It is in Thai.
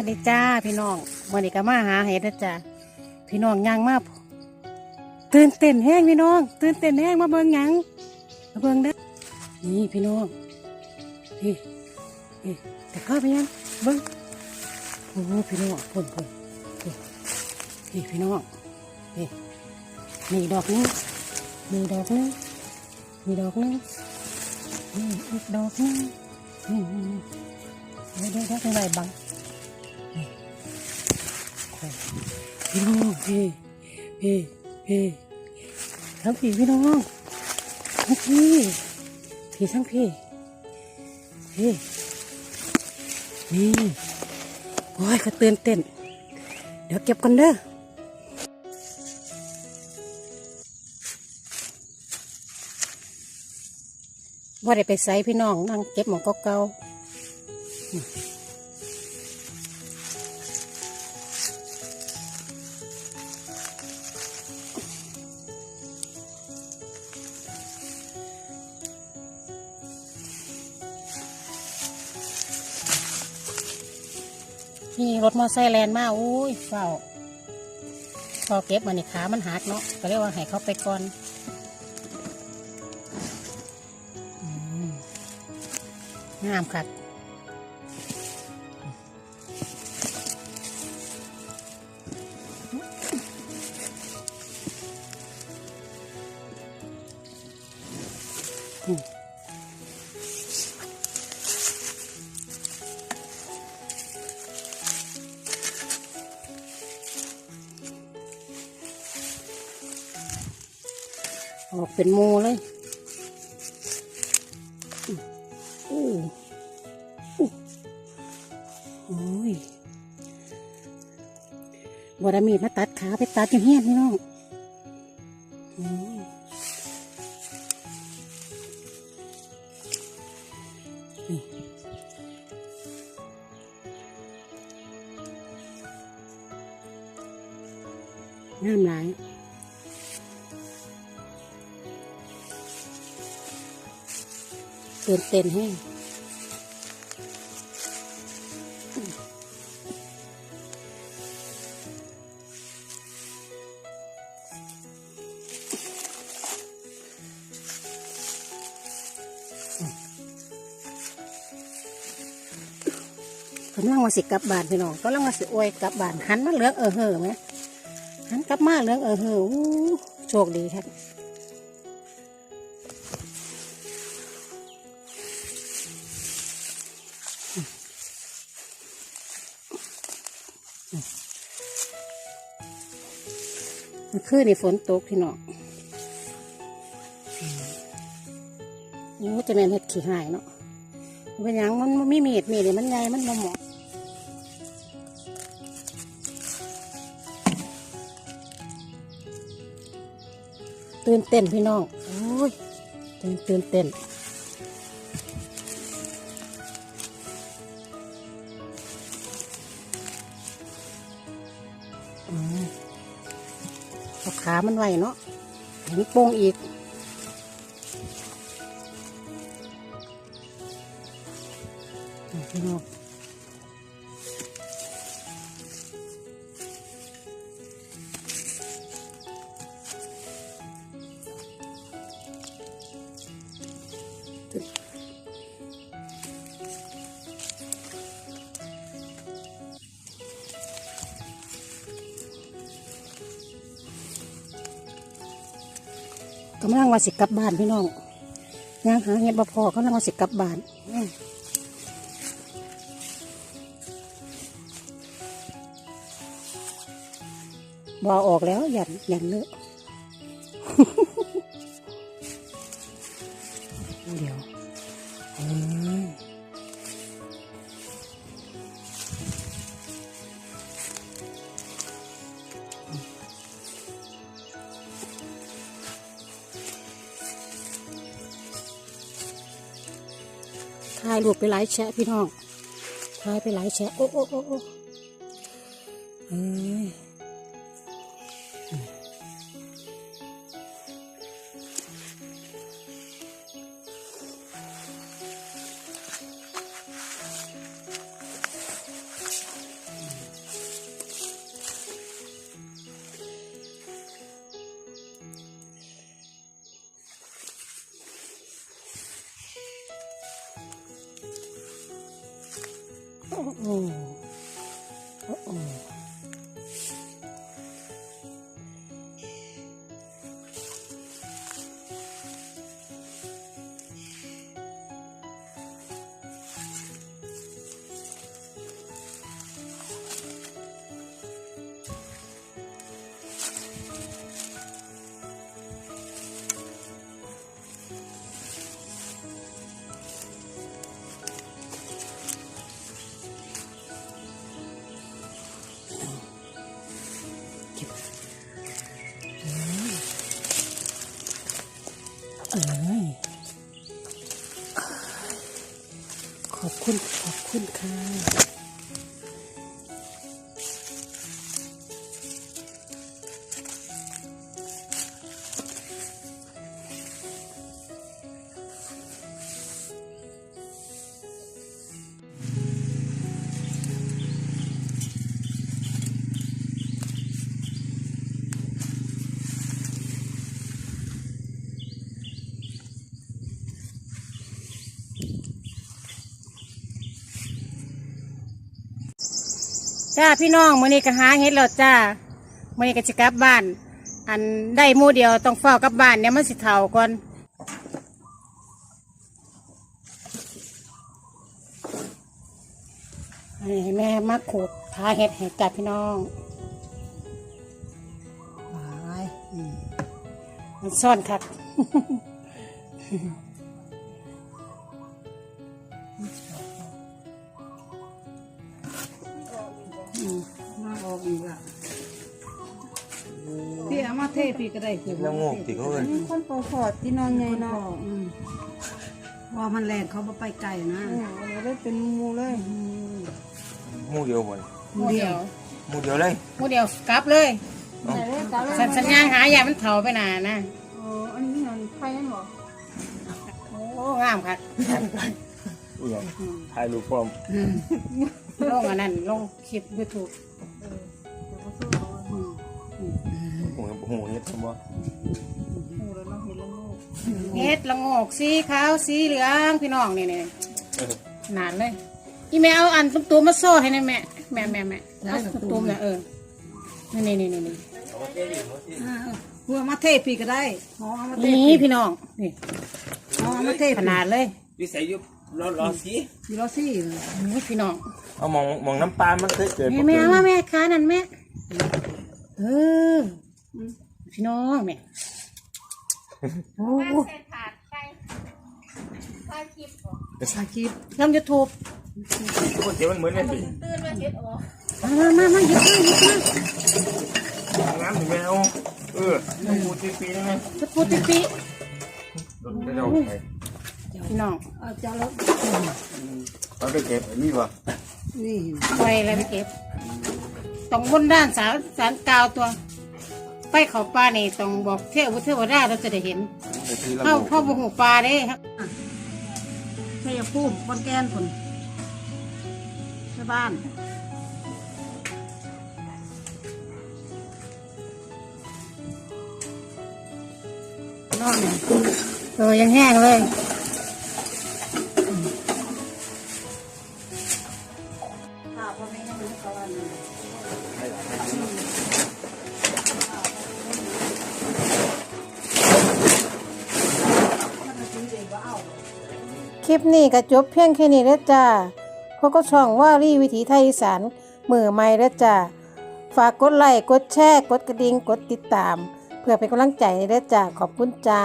วัสดีจ้าพี่น้องวันนี้ก็มาหาเห็ดนะจ้าพี่น้องย่างมาตื่นเต้นแห้งพี่น้อง ตื่นเต้นแห้งมาเบิ่งหยังมาเบิ่งเด้อนี่พี่น้องนี่นี่แต่เข้าไปยังเบิ่งโอ้พี่น้องพ่นพ่นพ่นี่พี่น้องนี่นี่ดอกนึงนี่ดอกนึงนี่ดอกนึงนี่อีกดอกนึงนี่นี่นี่เดี๋ยวเดี๋ยวเดี๋ยวไปบัง พี่น้องพี่พี่พี่ทั้งพี่พี่น้องทั้งพี่พี่ทั้งพี่พี่นี่โอ้ยก็ตื่นเต้น เดี๋ยวเก็บกันเด้อว่าได้ไปใส่พี่น้องนั่งเก็บหมองเก่าๆ นี่รถมอไซค์แลนมาอุ้ยเฝ้าพอเก็บมานี่ขามันหักเนาะก็เรียกว่าให้เขาไปก่อนงามครั ออกเป็นโมเลยอู้อู้โอ้ยบไดมีดมาตัดขาไปตัดอยู่เฮี้ยนพี่น้องอืมนี่งามหลาย ตื่นเต้นแห้กำลังมาสิกลับบ้านพี่น้องกำลังมาสิอวยกลับบ้านหันมาเลืองเออเห่อไหมหันกลับมาเลืองเออเห่อโชคดีครับ มื่อคืนนี่ฝนตกพี่น้องโอ้จะแม่นเห็ดขี้หายเนาะเป็นหยังมันมันไม่มีดมีดนี่มันใหญ่มันบ่เหมาะตื่นเต้นพี่น้องโอ้ยตื่นตื่นเต้นอืมเอา ขามันไว้เนาะเห็นโป่งอีกำลังว่าสิกลับบ้านพี่น้องย่างหาเห็ดบ่พอกำลังว่าสิกลับบ้านบอบ่ออกแล้วหยันหยันเลอะเดี๋ยวายรูปไปหลายแชะพี่น้องถ่ายไปหลายแชะโอ้โอ้โอ้โอ้เอ้ โจ้าพี่น้องมื้อนี้ก็หาเฮ็ดแล้วจ้ามื้อนี้ก็สิกลับบ้าน อันได้หมู่เดียวต้องเฝ้ากลับบ้านเนี่ยมันสิเฒ่าก่อนให้แม่มาขูดหาเฮ็ดให้จ้าพี่น้องมันซ่อนคักมาออกอีกอะพี่เอามาเทพี่ก็ได้คือแล้วงอกติเขาเลยคนปอขอดที่นอนไงเนาะว่ามันแรงเขาบ่ไปไกลนะอันนี้ได้เป็นมูเลยหมูเดียวบ่นหมู่เดียวหมูเดียวเลยหมู่เดียวกลับเลยสัญสัญญาณหาอย่ามันเถาไปนานนะอ๋ออันนี้มันไฟนั่นหรอโอ้งามครับอีหยังถ่ายรูปพร้อมลงอันนั้นลงคลิปยู หูหูเฮ็ดบ่มูแล้วเนาะเห็นแล้วงูเฮ็ดละโงกสีขาวสีเหลืองพี่น้องนี่นี่เออขนาดเลยอีแม่เอาอันตุ้มตูมๆมาโซ่ให้หนะแม่แม่แม่แม่เอาตุ้มตูมๆนะเออนี่นี่นี่นี่นี่หัวมาเทพี่ก็ได้อ๋อเอามาเทนี่พี่น้องนี่อ๋อเอามาเทขนาดเลยวิสัยยุบรอรอสิพี่รอซี่นี่พี่น้องเอามองมองน้ำปลามันเคยเกิดแม่แม่เอามาแม่ค้านั่นแม่เออ พี่น้องแม่โอ้โหชาคิดทำยูทูบคนเดียวมันเหมือนกันสิมามามาหยิบมาหยิบมาน้ำถึงแมวเออต้องพูดปีปีได้ไหมจะพูดติปีโดนจะเอาไปพี่น้องเอาจารแล้วเอาไปเก็บอันนี้บ่นี่ไปอะไรไปเก็บต้องบนด้านสารสารกาวตัว ไปเขาปลานี่ต้องบอกเทวเทวดาเราจะได้เห็นไปที่ละเข้าหมูเข้าบุหูปลาเด้ครับชัยภูมิคนแก่นคนชาวบ้านนอกเนี่ยเออยังแห้งเลย ลิปนี้ก็จบเพียงแค่นี้แล้วจ้าพวกก็ช่องว่ารีวิถีไทยอีสานมือใหม่แล้วจ้าฝากกดไลค์กดแชร์ กดกระดิ่งกดติดตาม เพื่อเป็นกำลังใจให้ด้วจ้าขอบคุณจ้า